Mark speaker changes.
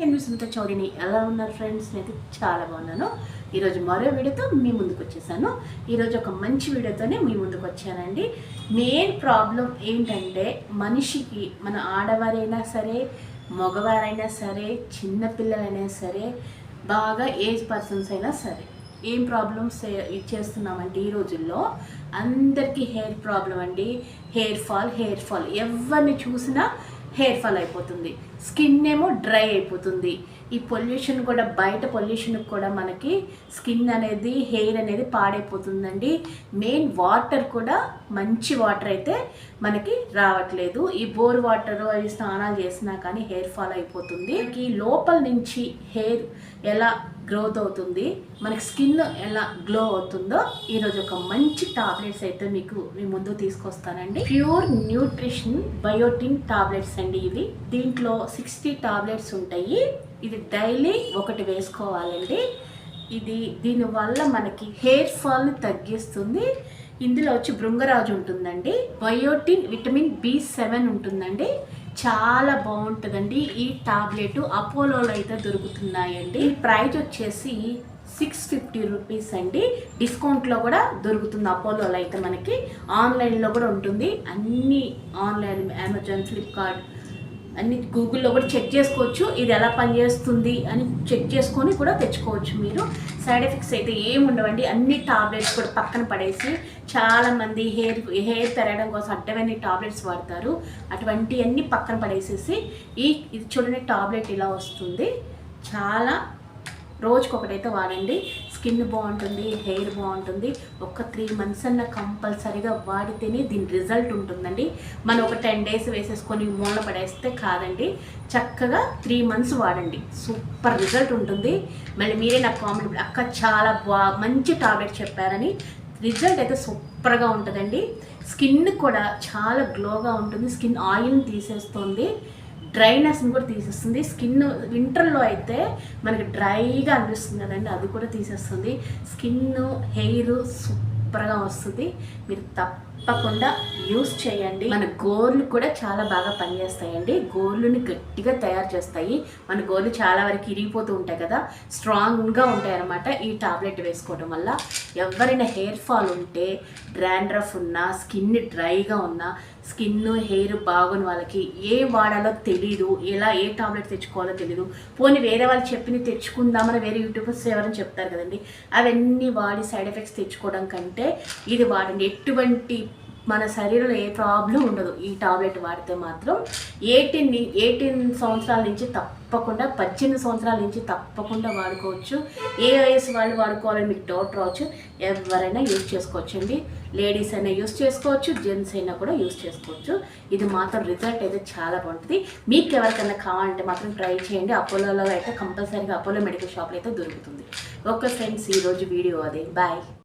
Speaker 1: నేను సుమిత చౌడిని ఎలా ఉన్నారు ఫ్రెండ్స్ నేను చాలా బాగున్నాను. ఈరోజు మరో వీడియోతో మీ ముందుకు వచ్చేసాను. ఈరోజు ఒక మంచి వీడియోతోనే మీ ముందుకు వచ్చానండి. మెయిన్ ప్రాబ్లం ఏంటంటే మనిషికి మన ఆడవారైనా సరే మగవారైనా సరే చిన్నపిల్లలైనా సరే బాగా ఏజ్ పర్సన్స్ అయినా సరే ఏం ప్రాబ్లమ్స్ చేస్తున్నామంటే ఈ రోజుల్లో అందరికీ హెయిర్ ప్రాబ్లం అండి. హెయిర్ ఫాల్ హెయిర్ ఫాల్ ఎవరిని చూసినా హెయిర్ ఫాల్ అయిపోతుంది. స్కిన్ ఏమో డ్రై అయిపోతుంది. ఈ పొల్యూషన్ కూడా బయట పొల్యూషన్ కూడా మనకి స్కిన్ అనేది హెయిర్ అనేది పాడైపోతుందండి. మెయిన్ వాటర్ కూడా మంచి వాటర్ అయితే మనకి రావట్లేదు. ఈ బోర్ వాటర్ అవి స్నానాలు చేసినా కానీ హెయిర్ ఫాల్ అయిపోతుంది. మనకి లోపల నుంచి హెయిర్ ఎలా గ్రోత్ అవుతుంది మనకి స్కిన్ ఎలా గ్లో అవుతుందో ఈరోజు ఒక మంచి టాబ్లెట్స్ అయితే మీకు మీ ముందు తీసుకొస్తానండి. ప్యూర్ న్యూట్రిషన్ బయోటిన్ టాబ్లెట్స్ అండి ఇవి. దీంట్లో సిక్స్టీ టాబ్లెట్స్ ఉంటాయి. ఇది డైలీ ఒకటి వేసుకోవాలండి. ఇది దీనివల్ల మనకి హెయిర్ ఫాల్ని తగ్గిస్తుంది. ఇందులో వచ్చి భృంగరాజు ఉంటుందండి. బయోటిన్ విటమిన్ బి సెవెన్ ఉంటుందండి. చాలా బాగుంటుందండి. ఈ టాబ్లెట్ అపోలోలో అయితే దొరుకుతున్నాయండి. ఈ ప్రైజ్ వచ్చేసి సిక్స్ ఫిఫ్టీ రూపీస్ అండి. డిస్కౌంట్లో కూడా దొరుకుతుంది అపోలోలో అయితే మనకి. ఆన్లైన్లో కూడా ఉంటుంది. అన్నీ ఆన్లైన్ అమెజాన్ ఫ్లిప్కార్ట్ అన్ని గూగుల్లో కూడా చెక్ చేసుకోవచ్చు ఇది ఎలా పనిచేస్తుంది అని చెక్ చేసుకొని కూడా తెచ్చుకోవచ్చు మీరు. సైడ్ ఎఫెక్ట్స్ అయితే ఏమి ఉండవండి. అన్ని టాబ్లెట్స్ కూడా పక్కన పడేసి చాలామంది హెయిర్ హెయిర్ పెరగడం కోసం అడ్డమైన టాబ్లెట్స్ వాడతారు. అటువంటి అన్ని పక్కన పడేసేసి ఈ ఇది చూడండి టాబ్లెట్ ఇలా వస్తుంది. చాలా రోజుకొకటైతే వాడండి. స్కిన్ బాగుంటుంది హెయిర్ బాగుంటుంది. ఒక త్రీ మంత్స్ అన్న కంపల్సరీగా వాడితేనే దీని రిజల్ట్ ఉంటుందండి. మనం ఒక టెన్ డేస్ వేసేసుకొని మూల పడేస్తే కాదండి. చక్కగా త్రీ మంత్స్ వాడండి. సూపర్ రిజల్ట్ ఉంటుంది. మళ్ళీ మీరే నాకు కామెంట్ అక్క చాలా బా మంచి టాబ్లెట్ చెప్పారని. రిజల్ట్ అయితే సూపర్గా ఉంటుందండి. స్కిన్ కూడా చాలా గ్లోగా ఉంటుంది. స్కిన్ ఆయిల్ని తీసేస్తుంది. డ్రైనెస్ని కూడా తీసేస్తుంది. స్కిన్ వింటర్లో అయితే మనకి డ్రైగా అనిపిస్తుంది కదండి అది కూడా తీసేస్తుంది. స్కిన్ హెయిర్ సూపర్గా వస్తుంది. మీరు తప్పకుండా యూస్ చేయండి. మన గోర్లు కూడా చాలా బాగా పనిచేస్తాయండి. గోర్లుని గట్టిగా తయారు చేస్తాయి. మన గోర్లు చాలా వరకు ఇరిగిపోతూ ఉంటాయి కదా స్ట్రాంగ్గా ఉంటాయి అన్నమాట ఈ టాబ్లెట్ వేసుకోవడం వల్ల. ఎవరైనా హెయిర్ ఫాల్ ఉంటే డ్రాండ్రఫ్ ఉన్నా స్కిన్ డ్రైగా ఉన్నా స్కిన్ హెయిర్ బాగున్న వాళ్ళకి ఏ వాడాలో తెలీదు ఎలా ఏ టాబ్లెట్ తెచ్చుకోవాలో తెలీదు. పోనీ వేరే వాళ్ళు చెప్పిన తెచ్చుకుందామని వేరే యూట్యూబర్స్ ఎవరైనా చెప్తారు కదండి అవన్నీ వాడి సైడ్ ఎఫెక్ట్స్ తెచ్చుకోవడం కంటే ఇది వాడండి. ఎటువంటి మన శరీరంలో ఏ ప్రాబ్లం ఉండదు. ఈ టాబ్లెట్ వాడితే మాత్రం ఎయిటీన్ ఎయిటీన్ సంవత్సరాల నుంచి తప్పకుండా పద్దెనిమిది సంవత్సరాల నుంచి తప్పకుండా వాడుకోవచ్చు. ఏ వయసు వాళ్ళు వాడుకోవాలని మీకు డౌట్ రావచ్చు. ఎవరైనా యూజ్ చేసుకోవచ్చండి. లేడీస్ అయినా యూజ్ చేసుకోవచ్చు. జెంట్స్ అయినా కూడా యూజ్ చేసుకోవచ్చు. ఇది మాత్రం రిజల్ట్ అయితే చాలా బాగుంటుంది. మీకు ఎవరికైనా కావాలంటే మాత్రం ట్రై చేయండి. అపోలోలో అయితే కంపల్సరీగా అపోలో మెడికల్ షాప్లో అయితే దొరుకుతుంది. ఓకే ఫ్రెండ్స్ ఈరోజు వీడియో అదే. బాయ్